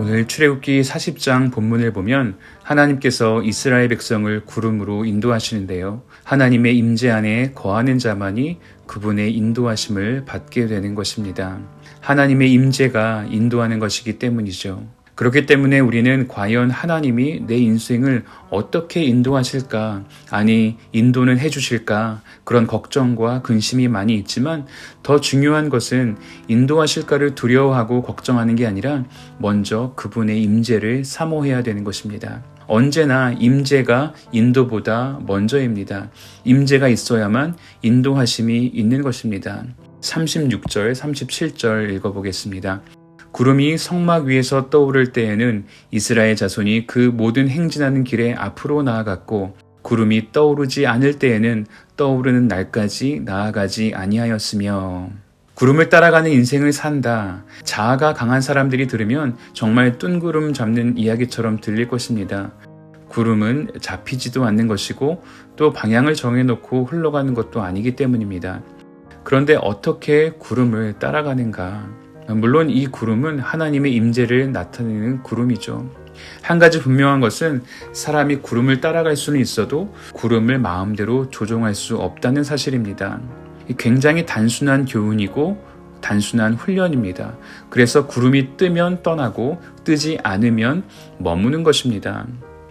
오늘 출애굽기 40장 본문을 보면 하나님께서 이스라엘 백성을 구름으로 인도하시는데요. 하나님의 임재 안에 거하는 자만이 그분의 인도하심을 받게 되는 것입니다. 하나님의 임재가 인도하는 것이기 때문이죠. 그렇기 때문에 우리는 과연 하나님이 내 인생을 어떻게 인도하실까, 아니, 인도는 해주실까, 그런 걱정과 근심이 많이 있지만 더 중요한 것은 인도하실까를 두려워하고 걱정하는 게 아니라 먼저 그분의 임재를 사모해야 되는 것입니다. 언제나 임재가 인도보다 먼저입니다. 임재가 있어야만 인도하심이 있는 것입니다. 36절, 37절 읽어보겠습니다. 구름이 성막 위에서 떠오를 때에는 이스라엘 자손이 그 모든 행진하는 길에 앞으로 나아갔고 구름이 떠오르지 않을 때에는 떠오르는 날까지 나아가지 아니하였으며 구름을 따라가는 인생을 산다. 자아가 강한 사람들이 들으면 정말 뜬구름 잡는 이야기처럼 들릴 것입니다. 구름은 잡히지도 않는 것이고 또 방향을 정해놓고 흘러가는 것도 아니기 때문입니다. 그런데 어떻게 구름을 따라가는가? 물론 이 구름은 하나님의 임재를 나타내는 구름이죠. 한 가지 분명한 것은 사람이 구름을 따라갈 수는 있어도 구름을 마음대로 조종할 수 없다는 사실입니다. 굉장히 단순한 교훈이고 단순한 훈련입니다. 그래서 구름이 뜨면 떠나고 뜨지 않으면 머무는 것입니다.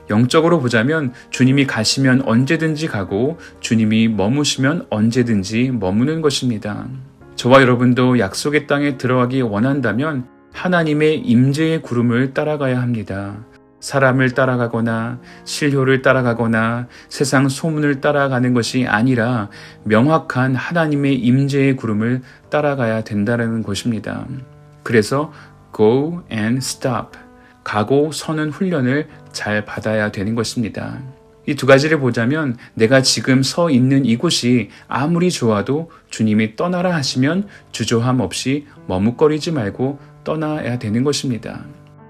영적으로 보자면 주님이 가시면 언제든지 가고 주님이 머무시면 언제든지 머무는 것입니다. 저와 여러분도 약속의 땅에 들어가기 원한다면 하나님의 임재의 구름을 따라가야 합니다. 사람을 따라가거나 실효를 따라가거나 세상 소문을 따라가는 것이 아니라 명확한 하나님의 임재의 구름을 따라가야 된다는 것입니다. 그래서 go and stop 가고 서는 훈련을 잘 받아야 되는 것입니다. 이 두 가지를 보자면 내가 지금 서 있는 이곳이 아무리 좋아도 주님이 떠나라 하시면 주저함 없이 머뭇거리지 말고 떠나야 되는 것입니다.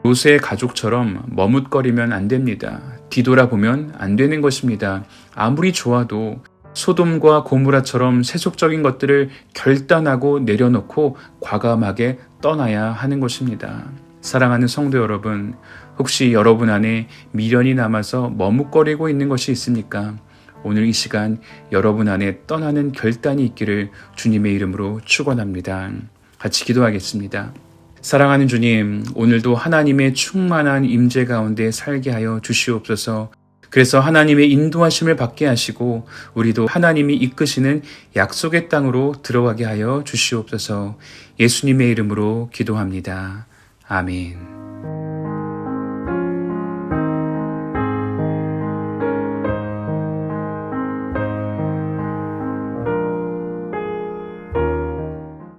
로스의 가족처럼 머뭇거리면 안 됩니다. 뒤돌아보면 안 되는 것입니다. 아무리 좋아도 소돔과 고무라처럼 세속적인 것들을 결단하고 내려놓고 과감하게 떠나야 하는 것입니다. 사랑하는 성도 여러분, 혹시 여러분 안에 미련이 남아서 머뭇거리고 있는 것이 있습니까? 오늘 이 시간 여러분 안에 떠나는 결단이 있기를 주님의 이름으로 축원합니다. 같이 기도하겠습니다. 사랑하는 주님, 오늘도 하나님의 충만한 임재 가운데 살게 하여 주시옵소서. 그래서 하나님의 인도하심을 받게 하시고 우리도 하나님이 이끄시는 약속의 땅으로 들어가게 하여 주시옵소서. 예수님의 이름으로 기도합니다. 아멘.